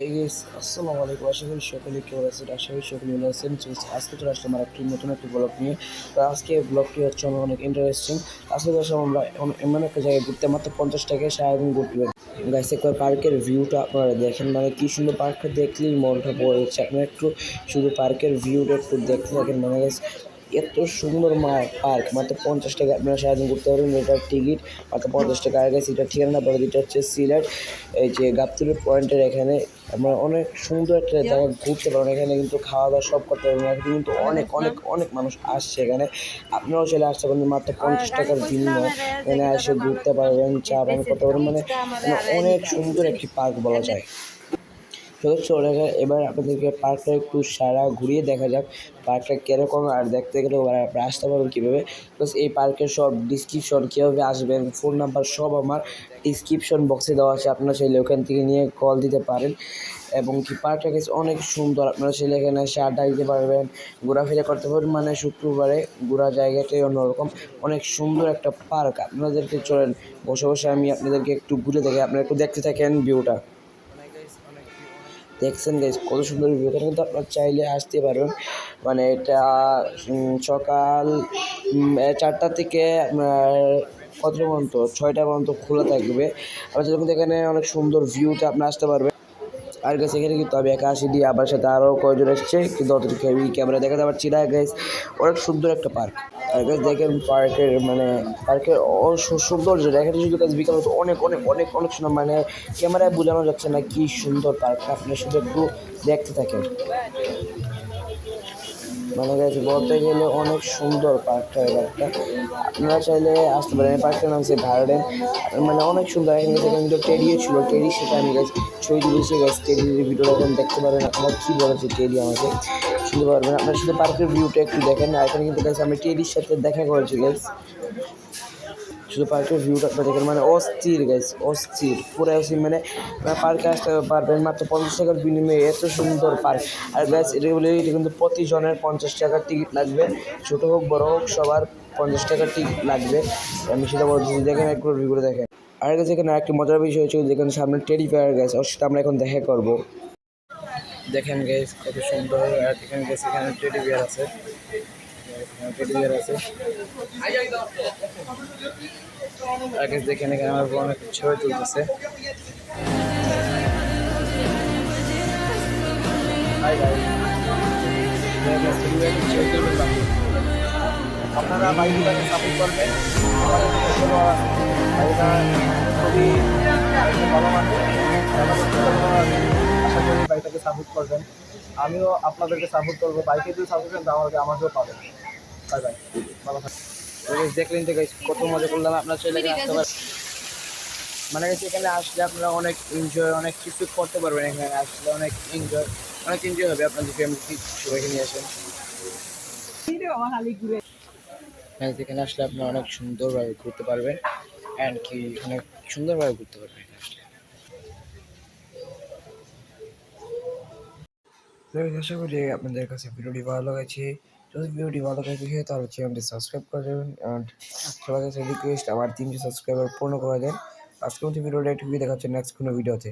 আসসালামু আলাইকুম। আশা করি সকলে কেমন আছেন? আশা করি সকলে ভালো আছেন। আজকে চলে আসলাম আর একটি নতুন একটি ব্লগ নিয়ে। তো আজকে ব্লগটি হচ্ছে আমার অনেক ইন্টারেস্টিং আজকে আসলাম আমরা এমন- একটা জায়গায় ঘুরতে। মাত্র পঞ্চাশ টাকায় সারাদিন ঘুরতে। গাইস একবার পার্কের ভিউটা আপনারা দেখেন। মানে কি সুন্দর পার্কটা দেখলেই মনটা পড়ে যাচ্ছে। আপনারা একটু শুধু পার্কের ভিউটা একটু দেখতে থাকেন। মানে গাইস এত সুন্দর পার্ক মাত্র পঞ্চাশ টাকা আপনারা সারাদিন ঘুরতে পারবেন এটার টিকিট মাত্র পঞ্চাশ টাকা। আগে এটা ঠিকানা পরে এটা হচ্ছে সিলেট। এই যে গাবতুলের পয়েন্টের এখানে আমরা অনেক সুন্দর একটা জায়গা ঘুরতে পারবেন এখানে কিন্তু খাওয়া দাওয়া সব করতে পারবেন এখানে কিন্তু অনেক অনেক অনেক মানুষ আসছে এখানে। আপনারাও চলে আসতে পারেন মাত্র পঞ্চাশ টাকার বিনিময়ে। এখানে এসে ঘুরতে পারবেন চা পান করতে পারবেন। মানে অনেক সুন্দর একটি পার্ক বলা যায়। চলে গেলে এবার আপনাদেরকে পার্কটা একটু সারা ঘুরিয়ে দেখা যাক, পার্কটা কীরকম আর দেখতে গেলে আপনারা আসতে পারবেন কীভাবে। প্লাস এই পার্কের সব ডিসক্রিপশন কীভাবে আসবেন ফোন নাম্বার সব আমার ডিসক্রিপশন বক্সে দেওয়া আছে, আপনারা চাইলে ওখান থেকে নিয়ে কল দিতে পারেন। এবং কি পার্কটা গেছে অনেক সুন্দর, আপনারা চাইলে এখানে এসে আড্ডা দিতে পারবেন, ঘোরাফেরা করতে পারবেন মানে শুক্রবারে ঘোরা জায়গাটাই অন্যরকম, অনেক সুন্দর একটা পার্ক। আপনাদেরকে চলেন, বসে বসে আমি আপনাদেরকে একটু ঘুরে দেখি, আপনারা একটু দেখতে থাকেন ভিউটা। দেখছেন গাইজ কত সুন্দর ভিউ এখানে কিন্তু আপনার চাইলে আসতে পারবেন। মানে এটা সকাল চারটা থেকে আপনার কতটা পর্যন্ত? ছয়টা পর্যন্ত খোলা থাকবে। আপনার যেরকম এখানে অনেক সুন্দর ভিউতে আপনি আসতে পারবেন। আর গেছে এখানে কিন্তু আমি একা আসি দিয়ে আবার সাথে আরও কয়জন এসছে, কিন্তু অতটুকু আমি ক্যামেরা দেখাতে পারছি না গাইজ অনেক সুন্দর একটা পার্ক আর গাছ দেখেন পার্কের মানে পার্কের সৌন্দর্য এখানে শুধু গাছ বিকাল অনেক অনেক অনেক অনেক সুন্দর মানে ক্যামেরায় বোঝানো যাচ্ছে না কি সুন্দর পার্কটা আপনি শুধু একটু দেখতে থাকেন। মানে গেছে বলতে গেলে অনেক সুন্দর পার্কটা এই পার্কটা আপনারা চাইলে আসতে পারেন। এই পার্কটার নাম হচ্ছে ভার্ডেন মানে অনেক সুন্দর। এখানে সেখানে কিন্তু টেরিও ছিল টেরি সেটা আমি গেছি ছবি তুলেছি গেছি টেরির ভিডিও এখন দেখতে পারেন আপনার কী বলেছে টেরি আমাকে। শুনতে পারবেন। আপনার শুধু পার্কের ভিউটা একটু দেখেন। আর এখানে কিন্তু গেছে আমি টেরির সাথে দেখা করেছি গাছ শুধু পার্কের ভিউটা আপনারা দেখেন মানে অস্থির গাইস অস্থির। পুরো অস্থির মানে পার্কে আসতে পারবেন মাত্র পঞ্চাশ টাকার বিনিময়ে, এত সুন্দর পার্ক। আর গাইস এটা বলে এটা কিন্তু প্রতিজনের পঞ্চাশ টাকার টিকিট লাগবে। ছোটো হোক, বড় হোক, সবার পঞ্চাশ টাকার টিকিট লাগবে। আমি সেটা বলছি দেখেন একটু ভিডিও দেখেন। আর কাছে এখানে একটি মজার বিষয় হচ্ছে যেখানে সামনে টেডি পেয়ার গেছে ওর সাথে আমরা এখন দেখা করব। দেখেন গাইস কত সুন্দর, আর এখানে গেছে এখানে টেডি বিয়ার আছে। ছবি তুলতেছে। আপনারা বাইকটাকে সাপোর্ট করবেন বাইকটা খুবই ভালো আশা করি বাইকটাকে সাপোর্ট করবেন। আমিও আপনাদেরকে সাপোর্ট করব। বাইকে যদি সাপোর্ট করেন, তাহলে আমাকেও পাবেন। বাই দেখলেন তো কত মজা করলাম, আপনার ছেলে আসতে পারেন মানে এখানে আসলে আপনারা অনেক এনজয় অনেক কিছু করতে পারবেন এখানে, আসলে অনেক এনজয় অনেক এনজয় হবে আপনাদের ফ্যামিলি সবাইকে আসেন এখানে আসলে আপনারা অনেক সুন্দরভাবে ঘুরতে পারবেন অ্যান্ড কি অনেক সুন্দরভাবে ঘুরতে পারবেন আসলে। আশা করি আপনাদের কাছে ভিডিওটি ভালো লেগেছে। যদি ভিডিওটি ভালো লেগে তাহলে চ্যানেলটি সাবস্ক্রাইব করে দেবেন। অ্যান্ড সবার কাছে রিকোয়েস্ট আমার তিনশো সাবস্ক্রাইবার পূর্ণ করে দেন। আজকে মতো ভিডিওটা একটু দেখা নেক্সট কোনো ভিডিওতে